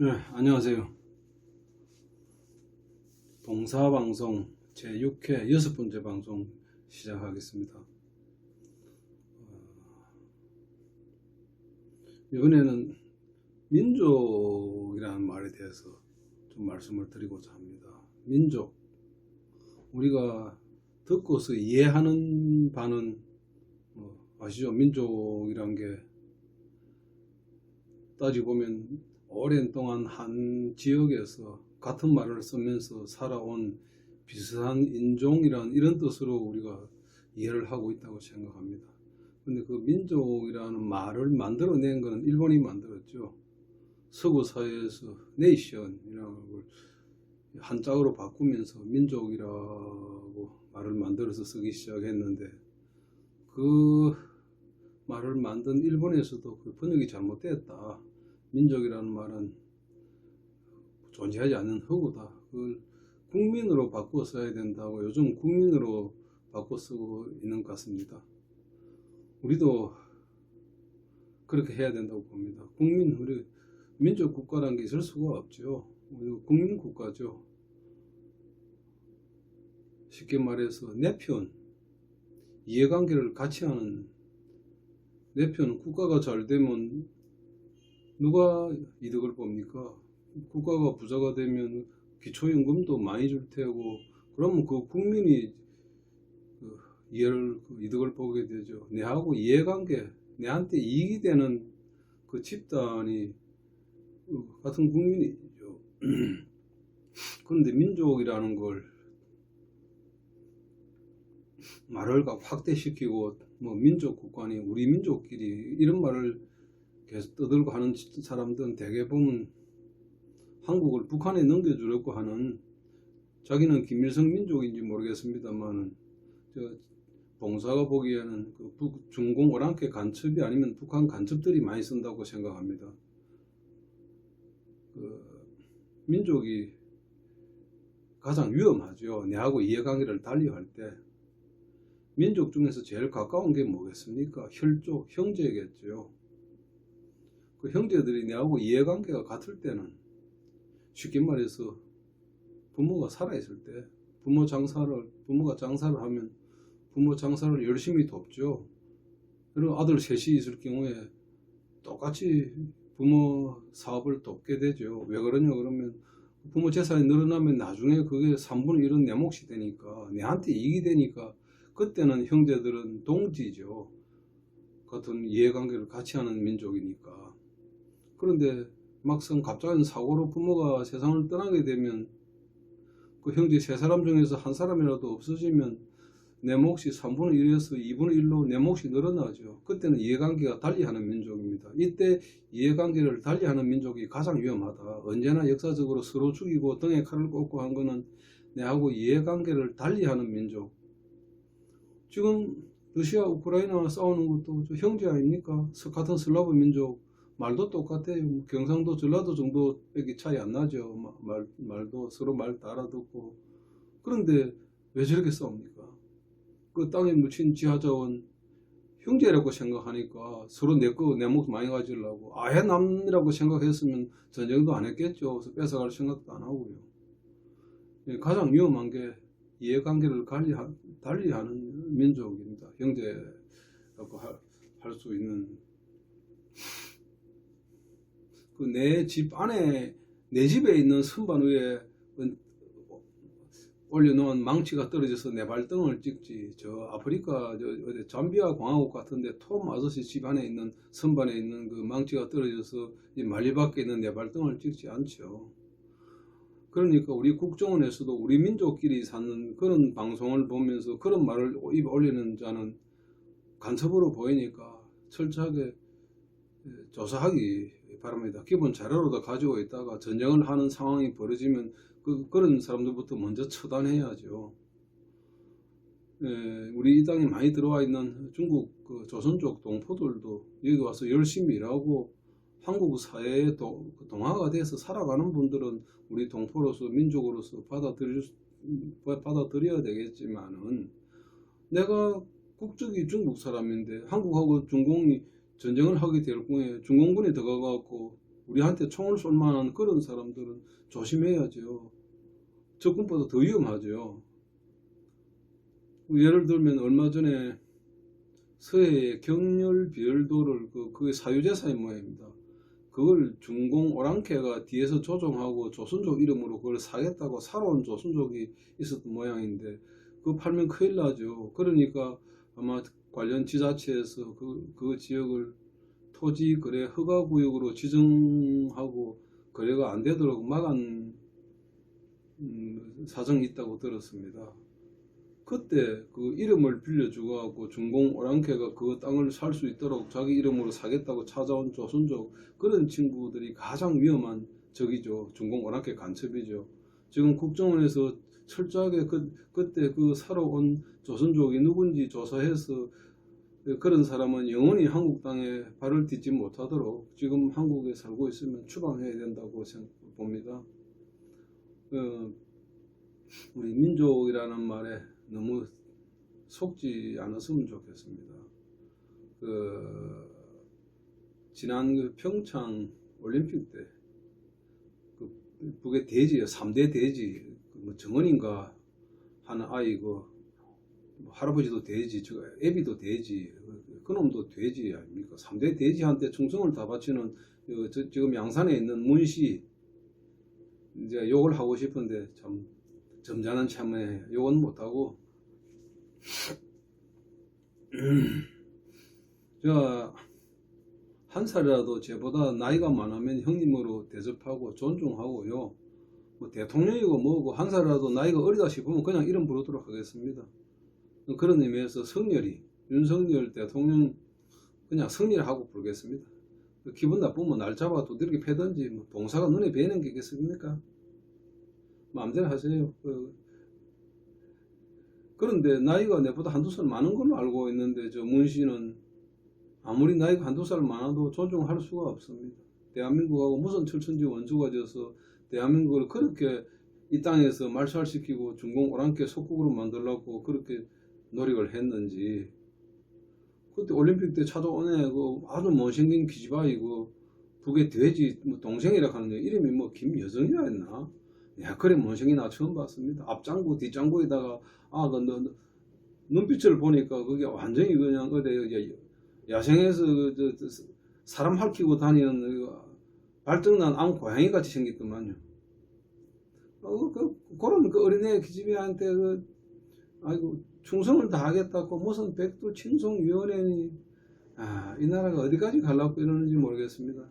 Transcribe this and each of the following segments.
네, 안녕하세요. 봉사방송 제6회 여섯 번째 방송 시작하겠습니다. 어, 이번에는 민족이라는 말에 대해서 좀 말씀을 드리고자 합니다. 민족. 우리가 듣고서 이해하는 바는 뭐 아시죠? 민족이란 게 따지고 보면 오랜 동안 한 지역에서 같은 말을 쓰면서 살아온 비슷한 인종이란 이런 뜻으로 우리가 이해를 하고 있다고 생각합니다. 근데 그 민족이라는 말을 만들어낸 것은 일본이 만들었죠. 서구 사회에서 네이션이라는 걸 한자어로 바꾸면서 민족이라고 말을 만들어서 쓰기 시작했는데 그 말을 만든 일본에서도 그 번역이 잘못됐다. 민족이라는 말은 존재하지 않는 허구다. 그걸 국민으로 바꿔 써야 된다고 요즘 국민으로 바꿔 쓰고 있는 것 같습니다. 우리도 그렇게 해야 된다고 봅니다. 국민, 우리 민족 국가라는 게 있을 수가 없죠. 우리 국민 국가죠. 쉽게 말해서 내 편, 이해관계를 같이 하는 내 편, 국가가 잘 되면 누가 이득을 봅니까? 국가가 부자가 되면 기초연금도 많이 줄 테고, 그러면 그 국민이 그 이해를, 그 이득을 보게 되죠. 내하고 이해관계, 내한테 이익이 되는 그 집단이 그 같은 국민이죠. 그런데 민족이라는 걸 말을 확대시키고 뭐 민족 국가니 우리 민족끼리 이런 말을 계속 떠들고 하는 사람들은 대개 보면 한국을 북한에 넘겨주려고 하는 자기는 김일성 민족인지 모르겠습니다만 저 봉사가 보기에는 그 북, 중공 오랑캐 간첩이 아니면 북한 간첩들이 많이 쓴다고 생각합니다. 그 민족이 가장 위험하죠. 내하고 이해관계를 달리할 때 민족 중에서 제일 가까운 게 뭐겠습니까? 혈족, 형제겠죠. 그 형제들이 내하고 이해관계가 같을 때는 쉽게 말해서 부모가 살아있을 때 부모 장사를 부모가 장사를 하면 부모 장사를 열심히 돕죠. 그리고 아들 셋이 있을 경우에 똑같이 부모 사업을 돕게 되죠. 왜 그러냐 그러면 부모 재산이 늘어나면 나중에 그게 3분의 1은 내 몫이 되니까 내한테 이익이 되니까 그때는 형제들은 동지죠. 같은 이해관계를 같이 하는 민족이니까. 그런데 막상 갑작인 사고로 부모가 세상을 떠나게 되면 그 형제 세 사람 중에서 한 사람이라도 없어지면 내 몫이 3분의 1에서 2분의 1로 내 몫이 늘어나죠. 그때는 이해관계가 달리하는 민족입니다. 이때 이해관계를 달리하는 민족이 가장 위험하다. 언제나 역사적으로 서로 죽이고 등에 칼을 꽂고 한 거는 내하고 이해관계를 달리하는 민족. 지금 러시아 우크라이나 싸우는 것도 저 형제 아닙니까? 서- 같은 슬라브 민족 말도 똑같아요. 경상도 전라도 정도밖에 차이 안 나죠. 마- 말, 말도 서로 말다 알아듣고 그런데 왜 저렇게 싸웁니까? 그 땅에 묻힌 지하자원 형제라고 생각하니까 서로 내 거 내 목 많이 가지려고 아예 남이라고 생각했으면 전쟁도 안 했겠죠. 그래서 뺏어갈 생각도 안 하고요. 예, 가장 위험한 게 이해관계를 관리 달리하는 민족입니다. 형제라고 할 수 있는 그 내 집 안에 내 집에 있는 선반 위에 올려놓은 망치가 떨어져서 내 발등을 찍지 저 아프리카 저 잠비아 공화국 같은데 톰 아저씨 집 안에 있는 선반에 있는 그 망치가 떨어져서 이 말리 밖에 있는 내 발등을 찍지 않죠. 그러니까 우리 국정원에서도 우리 민족끼리 사는 그런 방송을 보면서 그런 말을 입에 올리는 자는 간첩으로 보이니까 철저하게 예, 조사하기 바랍니다. 기본 자료로도 가지고 있다가 전쟁을 하는 상황이 벌어지면 그, 그런 사람들부터 먼저 처단해야죠. 예, 우리 이 땅에 많이 들어와 있는 중국 그 조선 족 동포들도 여기 와서 열심히 일하고 한국 사회에 도, 그 동화가 돼서 살아가는 분들은 우리 동포로서 민족으로서 받아들일 수- 받아들여야 되겠지만은 내가 국적이 중국 사람인데 한국하고 중공이 전쟁을 하게 될 경우에 중공군이 들어가갖고 우리한테 총을 쏠 만한 그런 사람들은 조심해야죠. 적군보다 더 위험하죠. 예를 들면 얼마 전에 서해의 경렬 비열도를 그 그게 사유재사인 모양입니다. 그걸 중공 오랑캐가 뒤에서 조종하고 조선족 이름으로 그걸 사겠다고 사러 온 조선족이 있었던 모양인데 그거 팔면 큰일 나죠. 그러니까 아마 관련 지자체에서 그, 그 지역을 토지 거래 허가 구역으로 지정하고 거래가 안 되도록 막은 음, 사정이 있다고 들었습니다. 그때 그 이름을 빌려주고 하고 중공 오랑캐가 그 땅을 살 수 있도록 자기 이름으로 사겠다고 찾아온 조선족 그런 친구들이 가장 위험한 적이죠. 중공 오랑캐 간첩이죠. 지금 국정원에서 철저하게 그, 그때 그 사러 온 조선족이 누군지 조사해서 그런 사람은 영원히 한국 땅에 발을 딛지 못하도록 지금 한국에 살고 있으면 추방해야 된다고 생각 봅니다. 어, 우리 민족이라는 말에 너무 속지 않았으면 좋겠습니다. 그 지난 그 평창 올림픽 때 그 북의 대지요, 3대 대지, 그 뭐 정원인가 하는 아이고 뭐 할아버지도 돼지, 저 애비도 돼지, 그놈도 돼지 아닙니까? 3대 돼지한테 충성을 다 바치는 어, 저- 지금 양산에 있는 문씨 이제 욕을 하고 싶은데 참 점잖은 참에 욕은 못하고 저 한 살이라도 저보다 나이가 많으면 형님으로 대접하고 존중하고요. 뭐 대통령이고 뭐고 한 살이라도 나이가 어리다 싶으면 그냥 이름 부르도록 하겠습니다. 그런 의미에서 성렬이 윤석열 대통령 그냥 성렬하고 부르겠습니다. 기분 나쁘면 날 잡아 두드리게 패든지 뭐 봉사가 눈에 뵈는 게 있겠습니까? 마음대로 하세요. 그, 그런데 나이가 내보다 한두 살 많은 걸로 알고 있는데 저문 씨는 아무리 나이가 한두 살 많아도 존중할 수가 없습니다. 대한민국하고 무슨 철천지 원수가 져서 대한민국을 그렇게 이 땅에서 말살시키고 중공 오랑캐 속국으로 만들려고 그렇게 노력을 했는지 그때 올림픽 때 찾아오네 그 아주 못생긴 기집아이고 북의 돼지 뭐 동생이라 하는데 이름이 뭐 김여정이라 했나? 야 그래 못생긴 나 처음 봤습니다. 앞장구 뒷장구에다가 아그 눈빛을 보니까 그게 완전히 그냥 어디 야- 야생에서 그 사람 핥히고 다니는 그 발등난 암 고양이 같이 생겼더만요. 어, 그, 그런 그 어린애 기집애한테 그, 아이고, 충성을 다하겠다고 무슨 백두 칭송위원회니, 아, 이 나라가 어디까지 가려고 이러는지 모르겠습니다.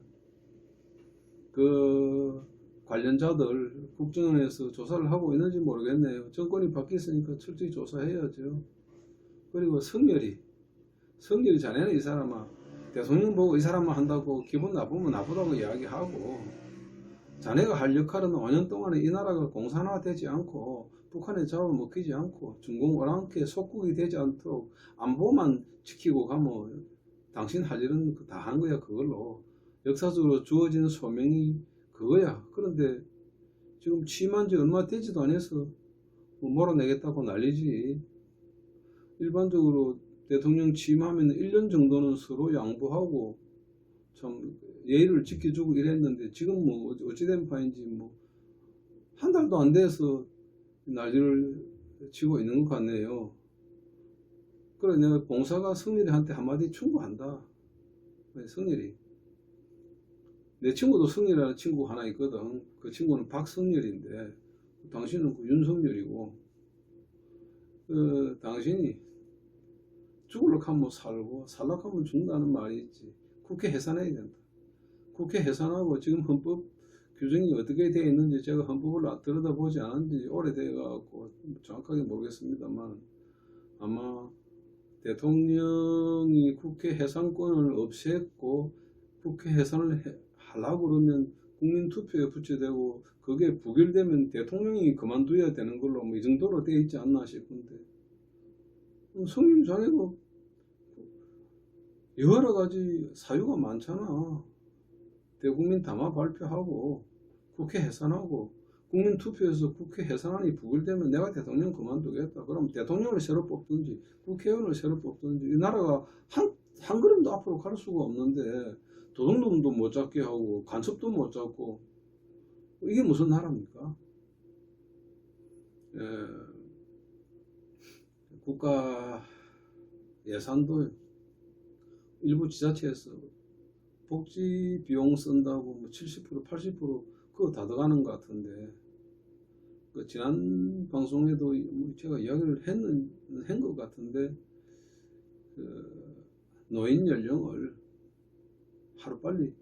그, 관련자들 국정원에서 조사를 하고 있는지 모르겠네요. 정권이 바뀌었으니까 철저히 조사해야죠. 그리고 성열이, 성열이 자네는 이 사람아, 대통령 보고 이 사람만 한다고 기분 나쁘면 나쁘다고 이야기하고, 자네가 할 역할은 5년 동안에 이 나라가 공산화되지 않고 북한에 잡아먹히지 않고 중공 오랑캐 속국이 되지 않도록 안보만 지키고 가면 당신 할 일은 다 한 거야 그걸로. 역사적으로 주어지는 소명이 그거야. 그런데 지금 취임한 지 얼마 되지도 않아서 뭐 몰아내겠다고 난리지. 일반적으로 대통령 취임하면 1년 정도는 서로 양보하고 참 예의를 지켜주고 이랬는데 지금 뭐 어찌된 판인지 뭐 한 달도 안 돼서 난리를 치고 있는 것 같네요. 그래 내가 봉사가 성일이한테 한마디 충고한다. 성일이 내 친구도 성일이라는 친구 하나 있거든. 그 친구는 박성렬인데 당신은 그 윤석열이고 그 당신이 죽을라 하면 살고 살라 하면 죽는다는 말이 있지. 국회 해산해야 된다. 국회 해산하고 지금 헌법 규정이 어떻게 되어 있는지 제가 헌법을 들여다보지 않은 지 오래돼갖고 정확하게 모르겠습니다만 아마 대통령이 국회 해산권을 없앴고 국회 해산을 해- 하려고 그러면 국민 투표에 붙여되고 그게 부결되면 대통령이 그만둬야 되는 걸로 뭐 이 정도로 되어 있지 않나 싶은데 성님 자네도 여러 가지 사유가 많잖아. 대국민 담화 발표하고 국회 해산하고 국민 투표에서 국회 해산안이 부결되면 내가 대통령 그만두겠다. 그럼 대통령을 새로 뽑든지 국회의원을 새로 뽑든지 이 나라가 한, 한 걸음도 앞으로 갈 수가 없는데 도둑놈도 못 잡게 하고 간첩도 못 잡고 이게 무슨 나라입니까? 예, 국가 예산도 일부 지자체에서 복지 비용 쓴다고 뭐 70% 80% 그거 다 들어가는 것 같은데 그 지난 방송에도 뭐 제가 이야기를 했는 한 것 같은데 그 노인 연령을 하루 빨리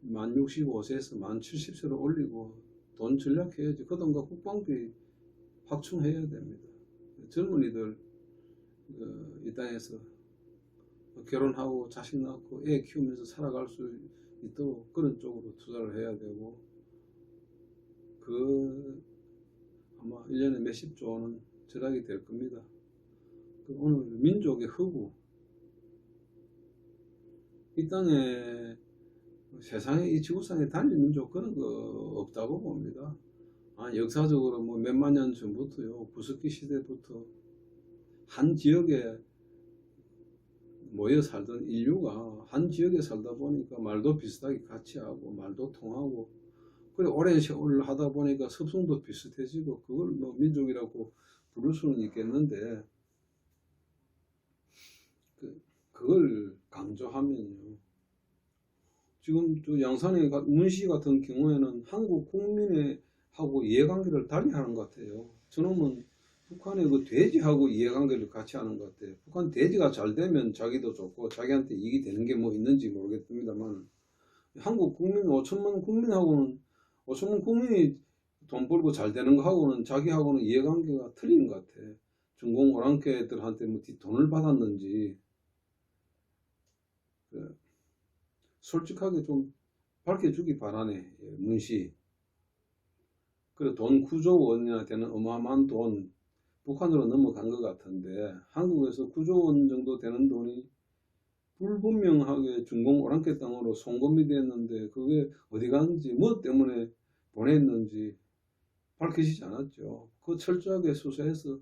만 65세에서 만 70세로 올리고 돈 전략해야지 그동안 국방비 확충해야 됩니다. 젊은이들 어, 이 땅에서 결혼하고 자식 낳고 애 키우면서 살아갈 수 있도록 그런 쪽으로 투자를 해야 되고 그 아마 1년에 몇십조 원은 절약이 될 겁니다. 그 오늘 민족의 허구 이 땅에 세상에 이 지구상에 단일 민족 그런 거 없다고 봅니다. 아, 역사적으로 뭐 몇만 년 전부터요. 구석기 시대부터 한 지역에 모여 살던 인류가 한 지역에 살다 보니까 말도 비슷하게 같이 하고 말도 통하고 그래 오랜 세월을 하다 보니까 습성도 비슷해지고 그걸 뭐 민족이라고 부를 수는 있겠는데 그, 그걸 강조하면요. 지금 또 양산의 가- 문시 같은 경우에는 한국 국민의 하고 이해관계를 달리 하는 것 같아요. 저놈은 북한의 그 돼지하고 이해관계를 같이 하는 것 같아요. 북한 돼지가 잘 되면 자기도 좋고 자기한테 이익이 되는 게 뭐 있는지 모르겠습니다만 한국 국민 5천만 국민하고는 5천만 국민이 돈 벌고 잘 되는 거하고는 자기하고는 이해관계가 틀린 것 같아. 중공 오랑캐들한테 뭐 돈을 받았는지 그 솔직하게 좀 밝혀주기 바라네 예, 문시. 그래 돈 9조 원이나 되는 어마어마한 돈 북한으로 넘어간 것 같은데 한국에서 9조 원 정도 되는 돈이 불분명하게 중공 오랑캐 땅으로 송금이 됐는데 그게 어디 갔는지 뭐 때문에 보냈는지 밝혀지지 않았죠. 그 철저하게 수사해서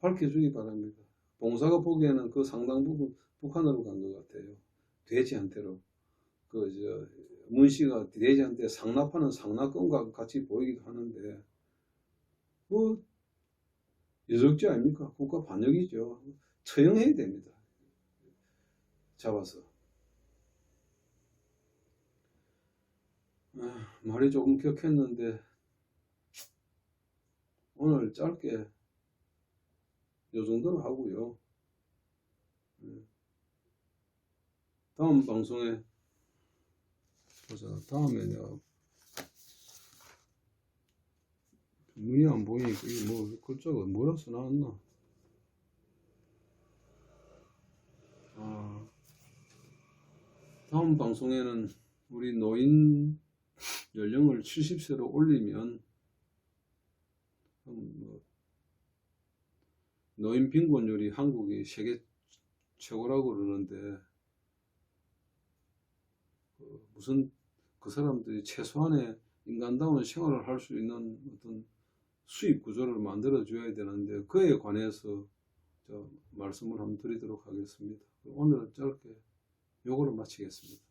밝혀주기 바랍니다. 봉사가 보기에는 그 상당 부분 북한으로 간 것 같아요. 돼지한테로. 그, 저, 문씨가 돼지한테 상납하는 상납건과 같이 보이기도 하는데, 뭐, 여적지 아닙니까? 국가 반역이죠. 처형해야 됩니다. 잡아서. 아, 말이 조금 격했는데, 오늘 짧게 요 정도로 하고요. 네. 다음 방송에 보자. 다음에 내가 문이 안 보이니까 이게 뭐 글자가 뭐라 써나왔나? 아, 다음 방송에는 우리 노인 연령을 70세로 올리면 음, 뭐 노인 빈곤율이 한국이 세계 최고라고 그러는데 그 무슨 그 사람들이 최소한의 인간다운 생활을 할 수 있는 어떤 수입 구조를 만들어 줘야 되는데 그에 관해서 저 말씀을 한번 드리도록 하겠습니다. 오늘은 짧게 요거로 마치겠습니다.